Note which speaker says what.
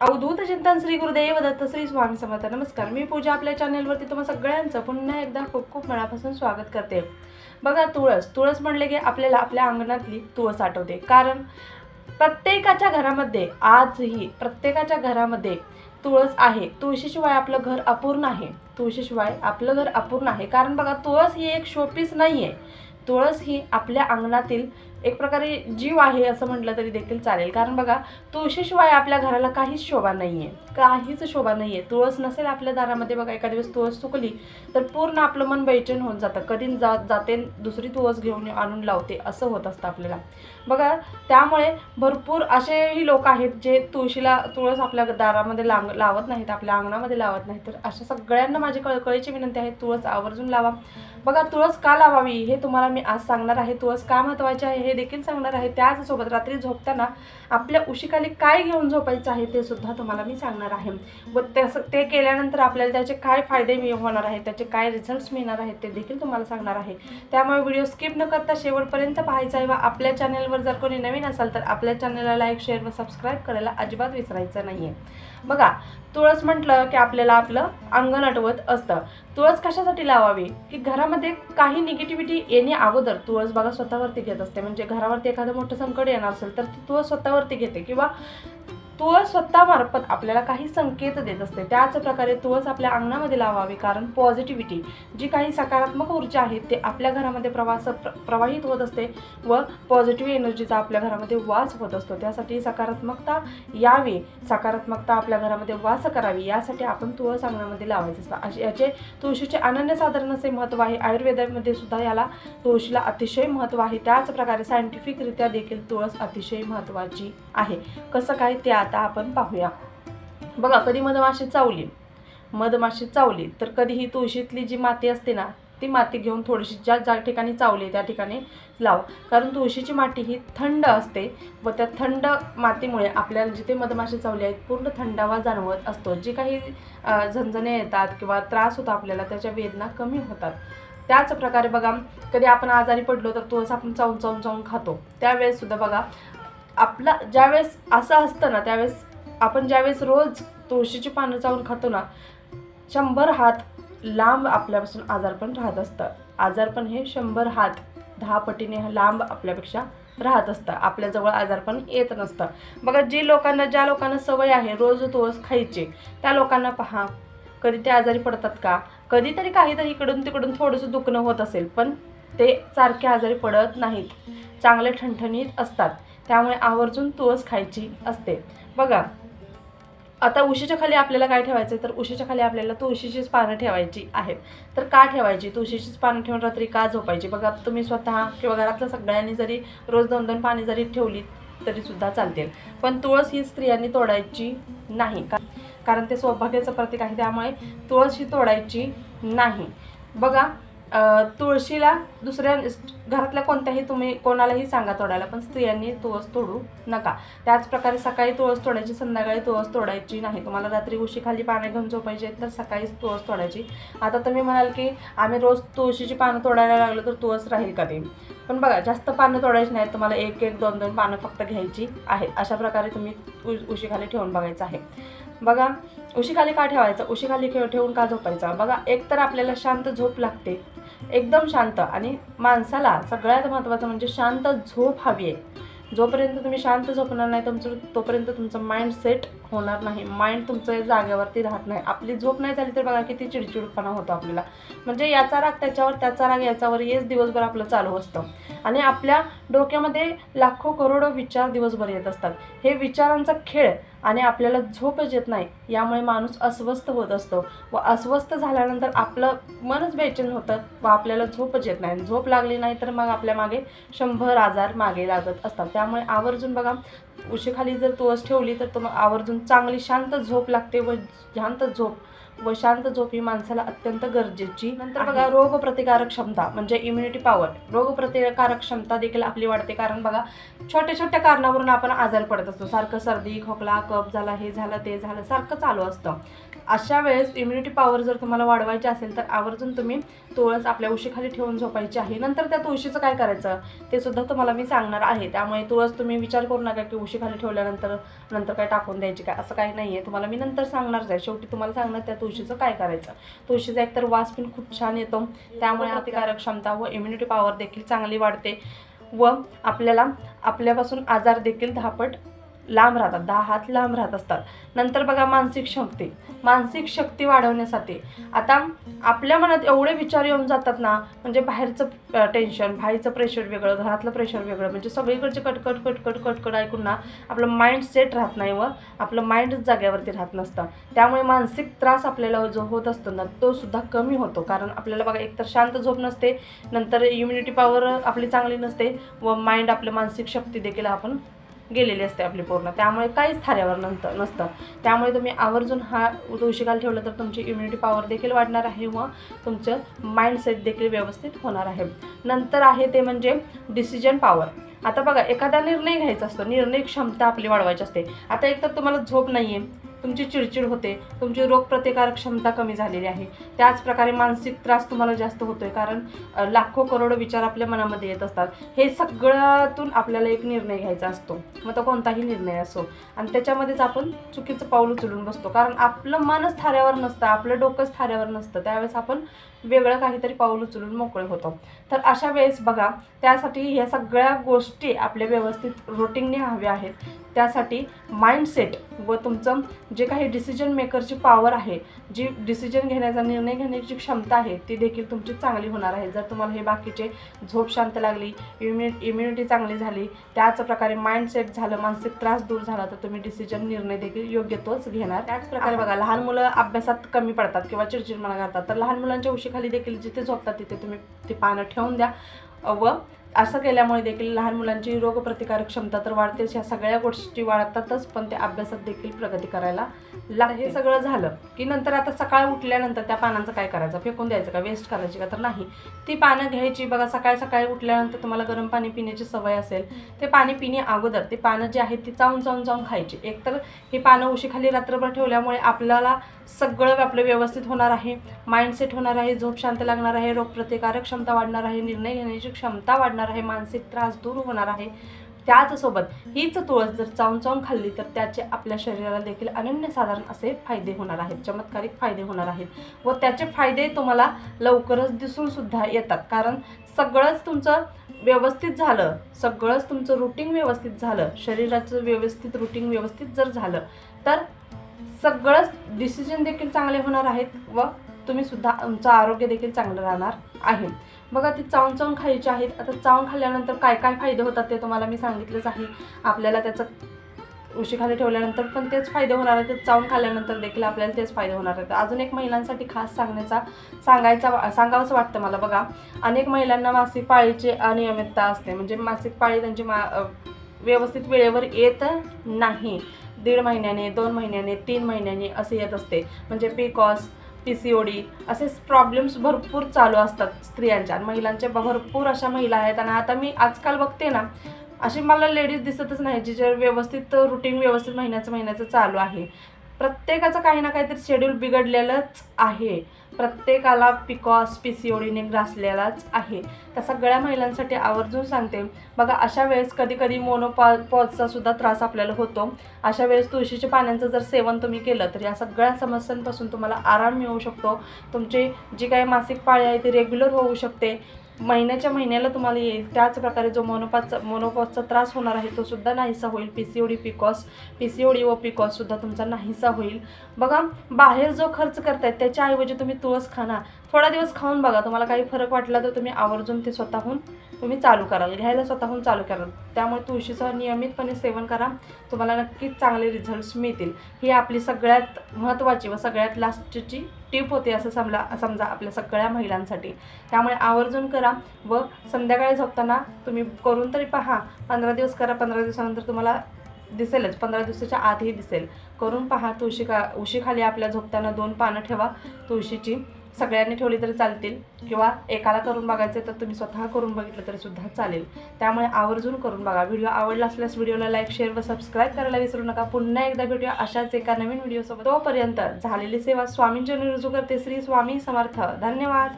Speaker 1: अवधूत चिंतन श्री गुरुदेव दत्त श्री स्वामी समर्थ. नमस्कार. मी पूजा आपल्या चॅनेलवरती तुम्हा सगळ्यांचं पुन्हा एकदा खूप खूप मनापासून स्वागत करते. बघा तुळस. तुळस म्हणले की आपल्याला आपल्या अंगणातली तुळस आठवते. कारण प्रत्येकाच्या घरामध्ये आजही प्रत्येकाच्या घरामध्ये तुळस आहे. तुळशीशिवाय आपलं घर अपूर्ण आहे. तुळशीशिवाय आपलं घर अपूर्ण आहे. कारण बघा तुळस ही एक शोपीस नाही आहे तुळस ही आपल्या अंगणातील एक प्रकारे जीव आहे असं म्हटलं तरी देखील चालेल. कारण बघा तुळशीशिवाय आपल्या घराला काहीच शोभा नाही आहे काहीच शोभा नाही आहे तुळस नसेल आपल्या दारामध्ये बघा एखाद्या दिवस तुळस चुकली तर पूर्ण आपलं मन बैचन होऊन जातं. कधी जा जाते दुसरी तुळस घेऊन आणून लावते असं होत असतं आपल्याला. बघा त्यामुळे भरपूर असेही लोक आहेत जे तुळशीला तुळस आपल्या दारामध्ये लांग लावत नाहीत आपल्या अंगणामध्ये लावत नाहीत. तर अशा सगळ्यांना माझी कळकळीची विनंती आहे तुळस आवर्जून लावा. बघा तुळस का लावावी हे तुम्हाला मी आज सांगणार आहे. तुळस का महत्त्वाची आहे हे देखील सांगणार आहे. त्याचसोबत रात्री झोपताना आपल्या उशीखाली काय घेऊन झोपायचं आहे ते सुद्धा तुम्हाला मी सांगणार आहे. व तसं ते केल्यानंतर आपल्याला त्याचे काय फायदे मिळ होणार आहेत त्याचे काय रिझल्ट्स मिळणार आहेत ते देखील तुम्हाला सांगणार आहे. त्यामुळे व्हिडिओ स्किप न करता शेवटपर्यंत पाहायचा आहे व आपल्या चॅनलवर जर कोणी नवीन असाल तर आपल्या चॅनलला लाईक शेअर व सबस्क्राईब करायला अजिबात विसरायचं नाही आहे बघा तुळस म्हटलं की आपल्याला आपलं अंगण आठवत असतं. तुळस कशासाठी लावावी? की घरामध्ये काही निगेटिव्हिटी येणे अगोदर तुळस बघा स्वतःवरती घेत असते. म्हणजे म्हणजे घरावरती एखादं मोठं संकट येणार असेल तर ती तो स्वतःवरती घेते किंवा तुळस स्वतःमार्फत आपल्याला काही संकेत देत असते. त्याच प्रकारे तुळस आपल्या अंगणामध्ये लावावी कारण पॉझिटिव्हिटी जी काही सकारात्मक ऊर्जा आहे ते आपल्या घरामध्ये प्रवास प्र प्रवाहित होत असते व पॉझिटिव्ह एनर्जीचा आपल्या घरामध्ये वास होत असतो. त्यासाठी सकारात्मकता यावी सकारात्मकता आपल्या घरामध्ये वास करावी यासाठी आपण तुळस अंगणामध्ये लावायचं असतं. असे याचे तुळशीचे अनन्यसाधारण असे महत्त्व आहे. आयुर्वेदामध्ये सुद्धा याला तुळशीला अतिशय महत्त्व आहे. त्याच प्रकारे सायंटिफिकरित्या देखील तुळस अतिशय महत्त्वाची आहे. कसं काय त्या आता आपण पाहूया. बघा कधी मधमाशी चावली. मधमाशी चावली तर कधी ही तुळशीतली जी माती असते ना ती माती घेऊन थोडीशी ज्या ज्या ठिकाणी चावली त्या ठिकाणी लावा. कारण तुळशीची माती ही थंड असते व त्या थंड मातीमुळे आपल्याला जिथे मधमाशी चावली आहेत पूर्ण थंडावा जाणवत असतो. जे काही अ, झणझणे येतात किंवा त्रास होतो आपल्याला त्याच्या वेदना कमी होतात. त्याच प्रकारे बघा कधी आपण आजारी पडलो तर तुळस आपण चावून चावून चावून खातो. त्यावेळेस सुद्धा बघा आपला ज्यावेळेस असं असतं ना त्यावेळेस आपण ज्यावेळेस रोज तुळशीची पानं चावून खातो ना शंभर हात लांब आपल्यापासून आजारपण राहत असतं आजारपण हे शंभर हात दहा पटीने लांब आपल्यापेक्षा राहत असतं आपल्याजवळ आजारपण येत नसतं बघा जे लोकांना ज्या लोकांना सवय आहे रोज तुळस खायची त्या लोकांना पहा कधी ते आजारी पडतात का? कधीतरी काहीतरी इकडून तिकडून थोडंसं दुखणं होत असेल पण ते सारखे आजारी पडत नाहीत. चांगले ठणठणीत असतात. त्यामुळे आवर्जून तुळस खायची असते. बघा आता उशीच्या खाली आपल्याला काय ठेवायचं तर उशीच्या खाली आपल्याला तुळशीचीच पानं ठेवायची आहेत. तर का ठेवायची? तुळशीचीच पानं ठेवून रात्री का झोपायची? बघा तुम्ही स्वतः किंवा घरातल्या सगळ्यांनी जरी रोज दोन दोन पाणी जरी ठेवली तरीसुद्धा चालतील. पण तुळस ही स्त्रियांनी तोडायची नाही. का कारण ते सौभाग्याचं प्रतीक आहे. त्यामुळे तुळस ही तोडायची नाही. बघा तुळशीला दुसऱ्या घरातल्या कोणत्याही तुम्ही कोणालाही सांगा तोडायला पण स्त्रियांनी तुळस तोडू नका. त्याच प्रकारे सकाळी तुळस तोडायची संध्याकाळी तुळस तोडायची नाही. तुम्हाला रात्री उशीखाली पाने घेऊन झोपायची तर सकाळीच तुळस तोडायची. आता तुम्ही म्हणाल की आम्ही रोज तुळशीची पानं तोडायला लागलो तर तुळस राहील का ते? पण बघा जास्त पानं तोडायची नाहीत तुम्हाला एक एक दोन दोन पानं फक्त घ्यायची आहेत. अशा प्रकारे तुम्ही उशीखाली ठेवून बघायचं आहे. बघा उशीखाली का ठेवायचं? उशीखाली ठेव ठेवून का झोपायचं? बघा एक तर आपल्याला शांत झोप लागते. एकदम शांत. आणि माणसाला सगळ्यात महत्त्वाचं म्हणजे शांत झोप हवी आहे. जोपर्यंत तुम्ही शांत झोपणार नाही तुमचं तोपर्यंत तुमचं माइंड सेट होणार नाही. माइंड तुमचं जागेवरती राहत नाही. आपली झोप नाही झाली तर बघा किती चिडचिडपणा होतो आपल्याला. म्हणजे याचा राग त्याच्यावर त्याचा राग याच्यावर हेच दिवसभर आपलं चालू असतं. आणि आपल्या डोक्यामध्ये लाखो करोडो विचार दिवसभर येत असतात. हे विचारांचा खेळ आणि आपल्याला झोपच येत नाही. यामुळे माणूस अस्वस्थ होत असतो. व अस्वस्थ झाल्यानंतर आपलं मनच बेचैन होतं व आपल्याला झोपच येत नाही. झोप लागली नाही तर मग आपल्या मागे शंभर आजार मागे लागत असतात. त्यामुळे आवर्जून बघा उशीखाली जर तुळस ठेवली तर मग आवर्जून चांगली शांत झोप लागते व शांत झोप. व शांत झोप ही माणसाला अत्यंत गरजेची. नंतर बघा रोग प्रतिकारक क्षमता म्हणजे इम्युनिटी पॉवर रोग प्रतिकारक क्षमता देखील आपली वाढते. कारण बघा छोट्या छोट्या कारणावरून आपण आजारी पडत असतो. सारखं सर्दी खोकला कफ झाला हे झालं ते झालं सारखं चालू असतं. अशा वेळेस इम्युनिटी पॉवर जर तुम्हाला वाढवायची असेल तर आवर्जून तुम्ही तुळस आपल्या उशीखाली ठेवून झोपायची आहे. नंतर त्या तुळशीचं काय करायचं? ते सुद्धा तुम्हाला मी सांगणार आहे. त्यामुळे तुळस तुम्ही विचार करू नका की उशीखाली ठेवल्यानंतर नंतर काय टाकून द्यायची काय? असं काही नाही आहे तुम्हाला मी नंतर सांगणारच आहे. शेवटी तुम्हाला सांगणार त्या तुळशीचं काय करायचं? तुळशीचा एकतर वास पण खूप छान येतो. त्यामुळे प्रतिकारक क्षमता व इम्युनिटी पॉवर देखील चांगली वाढते. व आपल्याला आपल्यापासून आजार देखील धापट लांब राहतात दहा हात लांब राहत असतात. नंतर बघा मानसिक शक्ती. मानसिक शक्ती वाढवण्यासाठी आता आपल्या मनात एवढे विचार येऊन जातात ना म्हणजे बाहेरचं टेन्शन बाहेरचं प्रेशर वेगळं घरातलं प्रेशर वेगळं म्हणजे सगळीकडचे कटकट कटकट कटकट ऐकून ना आपलं माइंड सेट राहत नाही व आपलं माइंडच जाग्यावरती राहत नसतं. त्यामुळे मानसिक त्रास आपल्याला जो होत असतो ना तो सुद्धा कमी होतो. कारण आपल्याला बघा एकतर शांत झोप नसते नंतर इम्युनिटी पॉवर आपली चांगली नसते व माइंड आपलं मानसिक शक्ती देखील आपण गेलेली असते आपली पूर्ण. त्यामुळे काहीच थाऱ्यावर नंतर नसतं. त्यामुळे तुम्ही आवर्जून हा तुळशीकाल ठेवलं तर तुमची इम्युनिटी पॉवर देखील वाढणार आहे व तुमचं माइंडसेट देखील व्यवस्थित होणार आहे. नंतर आहे ते म्हणजे डिसिजन पॉवर आता बघा एखादा निर्णय घ्यायचा असतो. निर्णय क्षमता आपली वाढवायची असते. आता एकतर तुम्हाला झोप नाही आहे तुमची चिडचिड होते तुमची रोगप्रतिकारक क्षमता कमी झालेली आहे. त्याचप्रकारे मानसिक त्रास तुम्हाला जास्त होतो आहे कारण लाखो करोडो विचार आपल्या मनामध्ये येत असतात. हे सगळ्यातून आपल्याला एक निर्णय घ्यायचा असतो. मग तो कोणताही निर्णय असो. आणि त्याच्यामध्येच आपण चुकीचं पाऊल उचलून बसतो. कारण आपलं मनच थाऱ्यावर नसतं आपलं डोकंच थाऱ्यावर नसतं. त्यावेळेस आपण वेगळं काहीतरी पाऊल उचलून मोकळे होतो. तर अशा वेळेस बघा त्यासाठी ह्या सगळ्या गोष्टी आपल्या व्यवस्थित रुटीनने हव्या आहेत. त्यासाठी माइंडसेट व तुमचं जे काही डिसिजन मेकरची पॉवर आहे जी डिसिजन घेण्याचा निर्णय घेण्याची क्षमता आहे ती देखील तुमची चांगली होणार आहे. जर तुम्हाला हे बाकीचे झोप शांत लागली इम्यु इम्युनिटी चांगली झाली त्याच प्रकारे माइंडसेट झालं मानसिक त्रास दूर झाला तर तुम्ही डिसिजन निर्णय देखील योग्य तोच घेणार. त्याचप्रकारे बघा लहान मुलं अभ्यासात कमी पडतात किंवा चिडचिडपणा करतात. तर लहान मुलांच्या उशीखाली देखील जिथे झोपतात तिथे तुम्ही ती पानं ठेवून द्या व असं केल्यामुळे देखील लहान मुलांची रोगप्रतिकारक क्षमता तर वाढतेच. ह्या सगळ्या गोष्टी वाढतातच पण ते अभ्यासात देखील प्रगती करायला ला हे सगळं झालं की नंतर आता सकाळ उठल्यानंतर त्या पानांचं काय करायचं? फेकून द्यायचं का? वेस्ट करायची का? तर नाही. ती पानं घ्यायची बघा सकाळी सकाळी उठल्यानंतर तुम्हाला गरम पाणी पिण्याची सवय असेल ते पाणी पिणे अगोदर ते पानं जी आहेत ती चावून चावून चावून खायची. एकतर ही पानं उशीखाली रात्रभर ठेवल्यामुळे आपल्याला सगळं आपलं व्यवस्थित होणार आहे माइंडसेट होणार आहे झोप शांत लागणार आहे रोगप्रतिकारक क्षमता वाढणार आहे निर्णय घेण्याची क्षमता वाढणार आहे मानसिक त्रास दूर होणार आहे त्याचसोबत हीच तुळस जर चावून चावून खाल्ली तर त्याचे आपल्या शरीराला देखील अनन्यसाधारण असे फायदे होणार आहेत चमत्कारिक फायदे होणार आहेत व त्याचे फायदे तुम्हाला लवकरच दिसून सुद्धा येतात. कारण सगळंच तुमचं व्यवस्थित झालं सगळंच तुमचं रुटीन व्यवस्थित झालं शरीराचं व्यवस्थित रुटीन व्यवस्थित जर झालं तर सगळंच डिसिजन देखील चांगले होणार आहेत व तुम्ही सुद्धा तुमचं आरोग्य देखील चांगलं राहणार आहे. बघा ती चावून चावून खायची आहेत. आता चावून खाल्ल्यानंतर काय काय फायदे होतात ते तुम्हाला मी सांगितलंच आहे. आपल्याला त्याचं उशीखाली ठेवल्यानंतर पण तेच फायदे होणार आहेत. चावून खाल्ल्यानंतर देखील आपल्याला तेच फायदे होणार आहेत. अजून एक महिलांसाठी खास सांगण्याचा सांगायचा सांगावंसं वाटतं मला. बघा अनेक महिलांना मासिक पाळीची अनियमितता असते. म्हणजे मासिक पाळी त्यांची मा व्यवस्थित वेळेवर येत नाही. दीड महिन्याने दोन महिन्याने तीन महिन्याने असे येत असते. म्हणजे PCOS P C O D असे प्रॉब्लेम्स भरपूर चालू असतात स्त्रियांच्या आणि महिलांच्या. भरपूर अशा महिला आहेत आणि आता मी आजकाल बघते ना अशी मला लेडीज दिसतच नाही जिच्या व्यवस्थित रुटीन व्यवस्थित महिन्याचं महिन्याचं चालू आहे. प्रत्येकाचं काही ना काहीतरी शेड्यूल बिघडलेलंच आहे. प्रत्येकाला पिकॉस पी सी ओ डीने ग्रासलेलाच आहे. त्या सगळ्या महिलांसाठी आवर्जून सांगते. बघा अशा वेळेस कधी कधी मोनोपॉ पॉजचा सुद्धा त्रास आपल्याला होतो. अशा वेळेस तुळशीच्या पाण्याचं जर सेवन तुम्ही केलं तर या सगळ्या समस्यांपासून तुम्हाला आराम मिळू शकतो. तुमची जी काही मासिक पाळी आहे ती रेग्युलर होऊ शकते. महिन्याच्या महिन्याला तुम्हाला येईल त्याच प्रकारे जो मोनोपॉजचा मोनोपॉजचा त्रास होणार आहे तो सुद्धा नाहीसा होईल. P C O D PCOS P C O D व पिकॉस सुद्धा तुमचा नाहीसा होईल. बघा बाहेर जो खर्च करतायत त्याच्याऐवजी तुम्ही तुळस खाना. थोडा दिवस खाऊन बघा. तुम्हाला काही फरक वाटला तर तुम्ही आवर्जून ते स्वतःहून तुम्ही चालू कराल. घ्यायला स्वतःहून चालू कराल. त्यामुळे तुळशीचं नियमितपणे सेवन करा. तुम्हाला नक्कीच चांगले रिझल्ट्स मिळतील. ही आपली सगळ्यात महत्त्वाची व सगळ्यात लास्टची टिप होते असं समजा समजा आपल्या सगळ्या महिलांसाठी. त्यामुळे आवर्जून करा व संध्याकाळी झोपताना तुम्ही करून तरी पहा. पंधरा दिवस करा. पंधरा दिवसानंतर तुम्हाला दिसेलच. पंधरा दिवसाच्या आतही दिसेल. करून पहा. तुळशी का उशीखाली आपल्या झोपताना दोन पानं ठेवा. तुळशीची सगळ्यांनी ठेवली तरी चालतील किंवा एकाला करून बघायचं तर तुम्ही स्वतः करून बघितलं तरी सुद्धा चालेल. त्यामुळे आवर्जून करून बघा. व्हिडिओ आवडला असल्यास व्हिडिओला लाईक शेअर व सबस्क्राईब करायला विसरू नका. पुन्हा एकदा भेटूया अशाच एका नवीन व्हिडिओसोबत. तोपर्यंत झालेली सेवा स्वामींच्या रुजू करते. श्री स्वामी समर्थ. धन्यवाद.